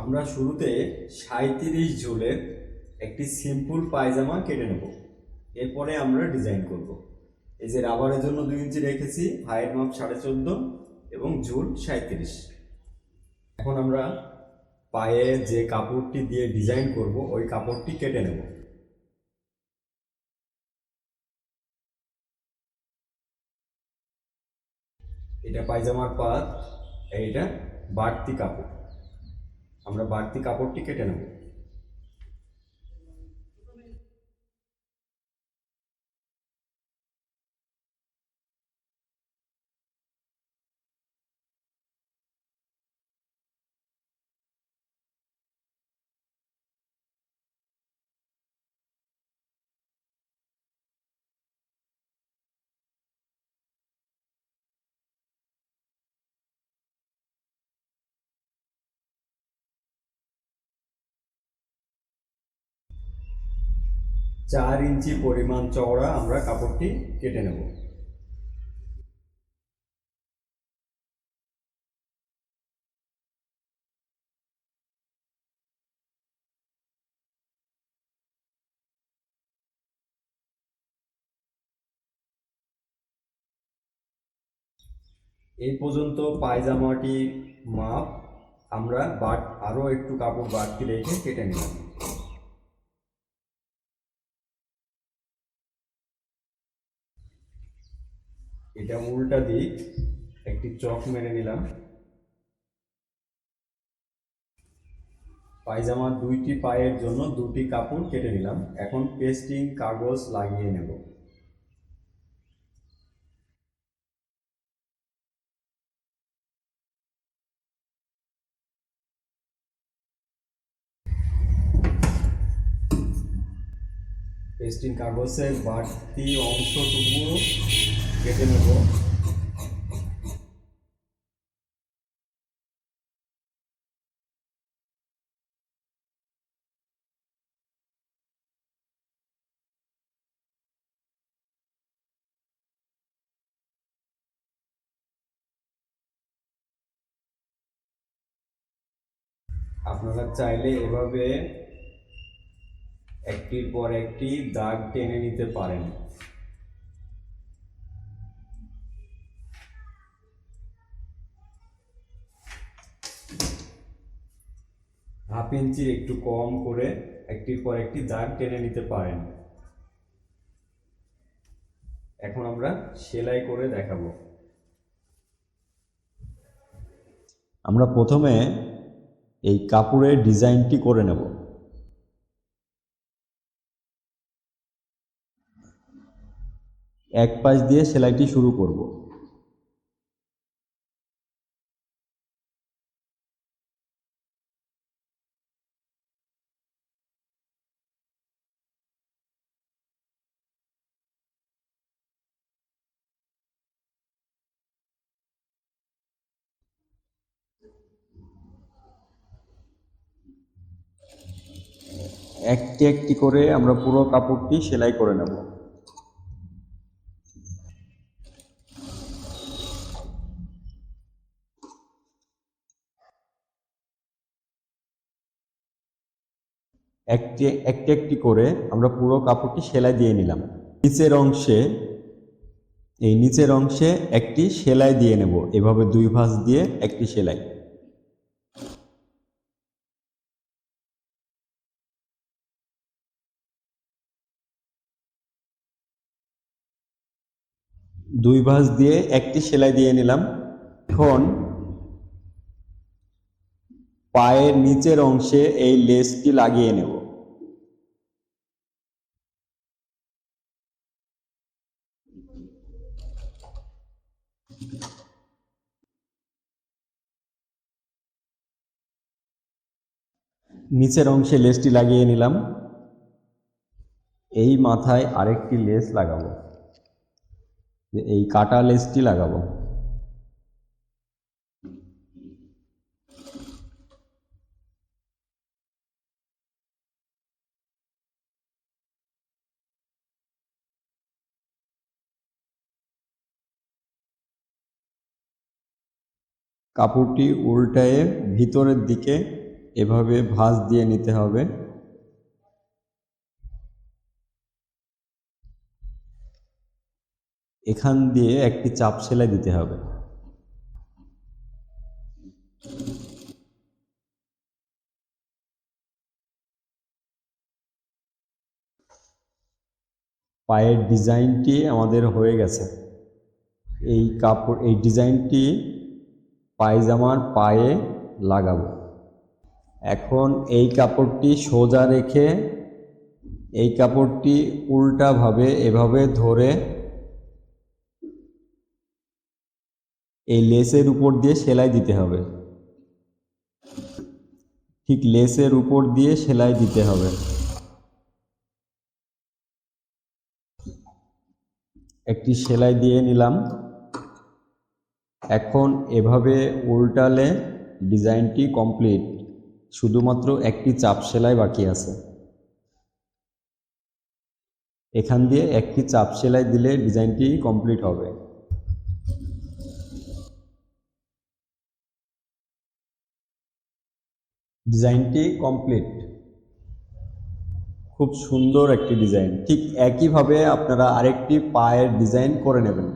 আমরা শুরুতে সাঁত্রিশ ঝোলের একটি সিম্পল পায়জামা কেটে নেব। এরপরে আমরা ডিজাইন করব। এই যে রাবারের জন্য দুই ইঞ্চি রেখেছি হাইয়ের মাপ সাড়ে চোদ্দ এবং ঝুল সাঁত্রিশ এখন আমরা পায়ে যে কাপড়টি দিয়ে ডিজাইন করব, ওই কাপড়টি কেটে নেব। এটা পায়জামার পাত, এইটা বাড়তি কাপড়। আমরা বাড়তি কাপড়টি কেটে নেব। চার ইঞ্চি পরিমাণ চওড়া আমরা কাপড়টি কেটে নেব। এই পর্যন্ত পায়জামাটি মাপ আমরা বাট আরও একটু কাপড় বাড়তি রেখে কেটে নিলাম। এটা উল্টা দিক, একটি চক মেরে নিলাম। পায়জামার দুইটি পায়ের জন্য দুটি কাপড় কেটে নিলাম। এখন পেস্টিং কাগজ লাগিয়ে নেব। পেস্টিং কাগজের বাড়তি অংশটুকু কেটে নেব আপনারা চাইলে এভাবে একটির পর একটি দাগ টেনে নিতে পারেন। হাফ ইঞ্চি একটু কম করে একটির পর একটি দাগ টেনে নিতে পারেন। এখন আমরা সেলাই করে দেখাবো। আমরা প্রথমে এই কাপড়ের ডিজাইনটি করে নেব। এক পাশ দিয়ে সেলাইটি শুরু করব। একটি একটি করে আমরা পুরো কাপড়টি সেলাই করে নেব। একটি একটি একটি করে আমরা পুরো কাপড়টি সেলাই দিয়ে নিলাম। নিচের অংশে, এই নিচের অংশে একটি সেলাই দিয়ে নেব। এভাবে দুই ভাঁজ দিয়ে একটি সেলাই। দুই ভাঁজ দিয়ে একটি সেলাই দিয়ে নিলাম। এখন পায়ের নিচের অংশে এই লেসটি লাগিয়ে নেব। নিচের অংশে লেসটি লাগিয়ে নিলাম। এই মাথায় আরেকটি লেস লাগাবো। যে এই কাটা লেসটি লাগাবো। কাপড়টি উল্টায়ে ভিতরের দিকে এভাবে ভাঁজ দিয়ে নিতে হবে। এখান দিয়ে একটি চাপ সেলাই দিতে হবে। পায়ের ডিজাইনটি আমাদের হয়ে গেছে। এই কাপড়, এই ডিজাইনটি পায়জামার পায়ে লাগাবো। এখন এই কাপড়টি সোজা রেখে এই কাপড়টি উল্টাভাবে এভাবে ধরে এই লেসের উপর দিয়ে সেলাই দিতে হবে। ঠিক লেসের উপর দিয়ে সেলাই দিতে হবে। একটি সেলাই দিয়ে নিলাম। এখন এভাবে উল্টালে ডিজাইনটি কমপ্লিট। শুধুমাত্র একটি চাপ সেলাই বাকি আছে। এখান দিয়ে একটি চাপ সেলাই দিলে ডিজাইনটি কমপ্লিট হবে। ডিজাইনটি কমপ্লিট খুব সুন্দর একটি ডিজাইন। ঠিক একইভাবে আপনারা আরেকটি পায়ের ডিজাইন করে নেবেন।